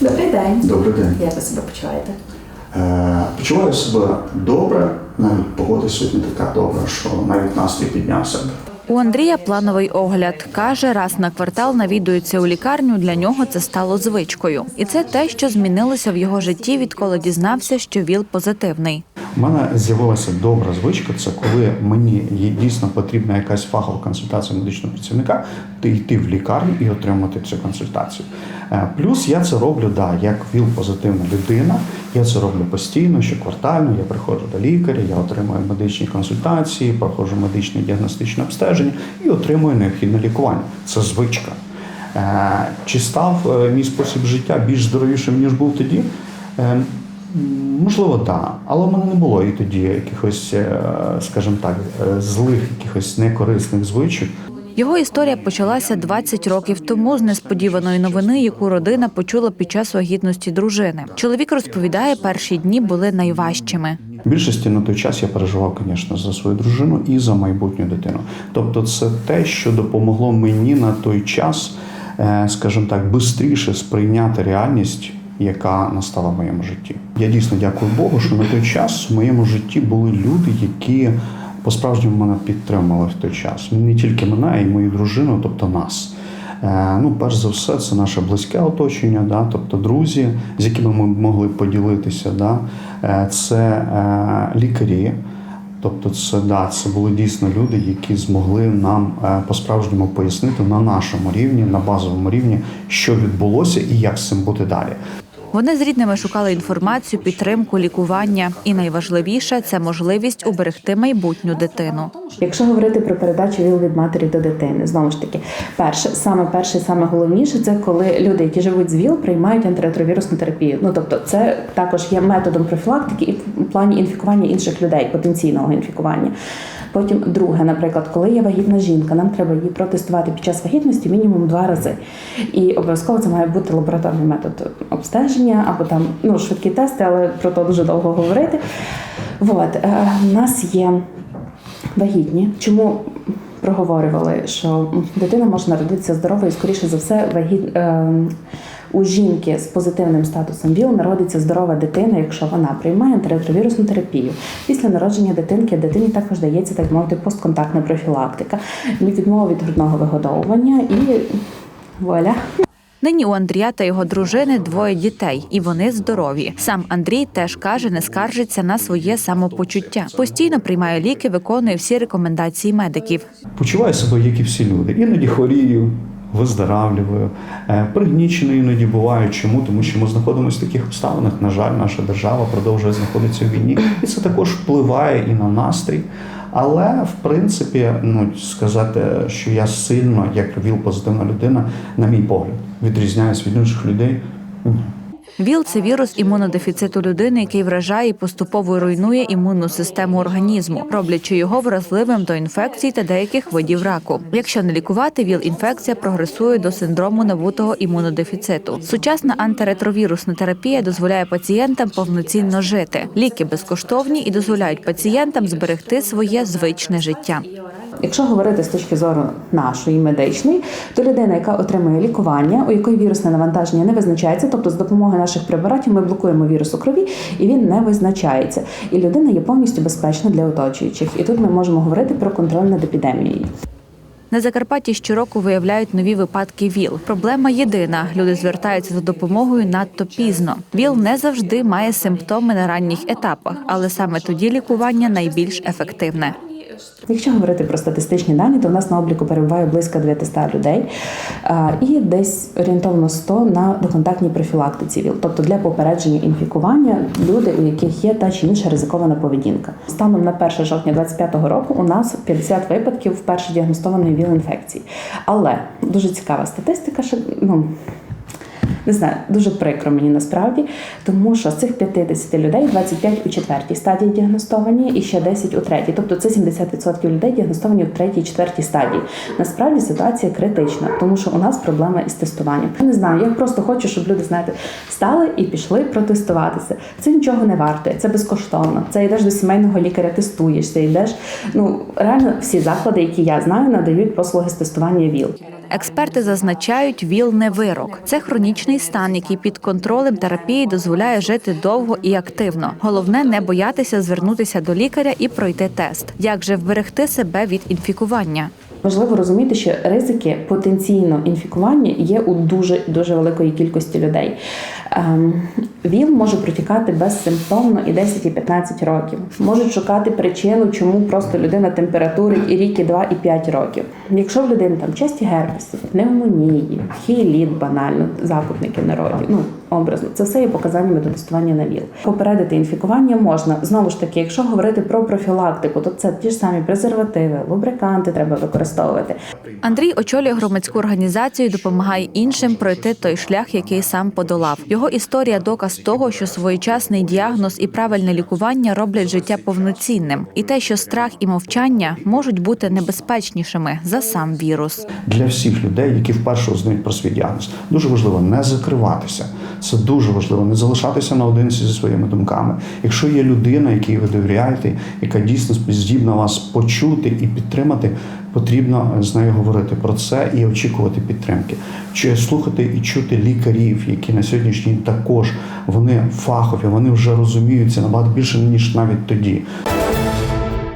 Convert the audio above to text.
Добрий день. Добрий день. Як ви себе почуваєте? Е, почуваю себе добре, навіть погода сьогодні така добра, що навіть настрій піднявся. У Андрія плановий огляд. Каже, раз на квартал навідується у лікарню. Для нього це стало звичкою. І це те, що змінилося в його житті, відколи дізнався, що ВІЛ позитивний. У мене з'явилася добра звичка. Це коли мені дійсно потрібна якась фахова консультація медичного працівника, ти йти в лікарню і отримати цю консультацію. Е, Плюс я це роблю, да, як ВІЛ позитивна людина. Я це роблю постійно, щоквартально. Я приходжу до лікаря, я отримую медичні консультації, проходжу медичне діагностичне обстеження і отримую необхідне лікування. Це звичка. Е, Чи став е, мій спосіб життя більш здоровішим, ніж був тоді? Можливо, так. Але в мене не було і тоді якихось, е, скажімо так, е, злих, якихось некорисних звичок. Його історія почалася 20 років тому з несподіваної новини, яку родина почула під час вагітності дружини. Чоловік розповідає, перші дні були найважчими. Більшості на той час я переживав, звісно, за свою дружину і за майбутню дитину. Тобто, це те, що допомогло мені на той час, е, скажімо так, швидше сприйняти реальність. Яка настала в моєму житті. Я дійсно дякую Богу, що на той час в моєму житті були люди, які по-справжньому мене підтримали в той час. Не тільки мене, а й мою дружину, тобто нас. Е, Ну, перш за все, це наше близьке оточення, да, тобто друзі, з якими ми могли поділитися. Да. Е, Це е, лікарі. Тобто, це да, це були дійсно люди, які змогли нам по-справжньому пояснити на нашому рівні, на базовому рівні, що відбулося і як з цим бути далі. Вони з рідними шукали інформацію, підтримку, лікування. І найважливіше це можливість уберегти майбутню дитину. Якщо говорити про передачу ВІЛ від матері до дитини, знову ж таки, перше, саме перше, саме головніше, це коли люди, які живуть з ВІЛ, приймають антиретровірусну терапію. Ну тобто, це також є методом профілактики і в плані інфікування інших людей, потенційного інфікування. Потім, друге, наприклад, коли є вагітна жінка, нам треба її протестувати під час вагітності мінімум два рази. І обов'язково це має бути лабораторний метод обстеження або там ну, швидкі тести, але про то дуже довго говорити. От, е, у нас є вагітні. Чому проговорювали, що дитина може народитися здоровою скоріше за все, вагіт, е, у жінки з позитивним статусом ВІЛ народиться здорова дитина, якщо вона приймає антиретровірусну терапію. Після народження дитинки дитині також дається так мовити постконтактна профілактика, відмова від грудного вигодовування і вуаля. Нині у Андрія та його дружини двоє дітей, і вони здорові. Сам Андрій теж каже, не скаржиться на своє самопочуття. Постійно приймає ліки, виконує всі рекомендації медиків. Почуваю себе, як і всі люди. Іноді хворію, виздоравлюю, Пригнічено пригнічений іноді буваю. Чому? Тому що ми знаходимося в таких обставинах. На жаль, наша держава продовжує знаходитися в війні, і це також впливає і на настрій. Але в принципі, ну сказати, що я сильно, як віл позитивна людина, на мій погляд, відрізняюсь від інших людей. ВІЛ це вірус імунодефіциту людини, який вражає і поступово руйнує імунну систему організму, роблячи його вразливим до інфекцій та деяких видів раку. Якщо не лікувати, ВІЛ-інфекція прогресує до синдрому набутого імунодефіциту. Сучасна антиретровірусна терапія дозволяє пацієнтам повноцінно жити. Ліки безкоштовні і дозволяють пацієнтам зберегти своє звичне життя. Якщо говорити з точки зору нашої медичної, то людина, яка отримує лікування, у якої вірусне навантаження не визначається, тобто з допомогою наших препаратів ми блокуємо вірус у крові, і він не визначається. І людина є повністю безпечна для оточуючих. І тут ми можемо говорити про контроль над епідемією. На Закарпатті щороку виявляють нові випадки ВІЛ. Проблема єдина: люди звертаються за допомогою надто пізно. ВІЛ не завжди має симптоми на ранніх етапах, але саме тоді лікування найбільш ефективне. Якщо говорити про статистичні дані, то в нас на обліку перебуває близько 900 людей і десь орієнтовно 100 на доконтактній профілактиці ВІЛ, тобто для попередження інфікування люди, у яких є та чи інша ризикована поведінка. Станом на 1 жовтня 2025 року у нас 50 випадків вперше діагностованої ВІЛ-інфекції. Але дуже цікава статистика, що ну. Не знаю, дуже прикро мені насправді, тому що з цих 50 людей 25 у четвертій стадії діагностовані і ще 10 у третій. Тобто це 70% людей діагностовані у третій, четвертій стадії. Насправді ситуація критична, тому що у нас проблема із тестуванням. Не знаю, я просто хочу, щоб люди знаєте, стали і пішли протестуватися. Це нічого не вартує, це безкоштовно. Це йдеш до сімейного лікаря, тестуєшся, йдеш. Ну реально всі заклади, які я знаю, надають послуги з тестування ВІЛ. Експерти зазначають, ВІЛ не вирок. Це хронічний стан, який під контролем терапії дозволяє жити довго і активно. Головне не боятися звернутися до лікаря і пройти тест. Як же вберегти себе від інфікування? Важливо розуміти, що ризики потенційно інфікування є у дуже дуже великої кількості людей. Ем, ВІЛ може протікати безсимптомно і 10 і 15 років. Можуть шукати причину, чому просто людина температурить і рік, і два, і 5 років. Якщо в людини там часті герпеси, пневмонії, хіеліт банально, запутники народів, ну образно, це все є показаннями до тестування на ВІЛ. Попередити інфікування можна знову ж таки, якщо говорити про профілактику, то це ті ж самі презервативи, лубриканти треба використовувати. Андрій очолює громадську організацію, і допомагає іншим пройти той шлях, який сам подолав. Його історія доказ того, що своєчасний діагноз і правильне лікування роблять життя повноцінним, і те, що страх і мовчання можуть бути небезпечнішими за сам вірус. для всіх людей, які вперше узнають про свій діагноз. Дуже важливо не закриватися. Це дуже важливо, не залишатися наодинці зі своїми думками. Якщо є людина, якій ви довіряєте, яка дійсно здібна вас почути і підтримати, потрібно з нею говорити про це і очікувати підтримки. Чи слухати і чути лікарів, які на сьогоднішній також вони фахові, вони вже розуміються набагато більше ніж навіть тоді.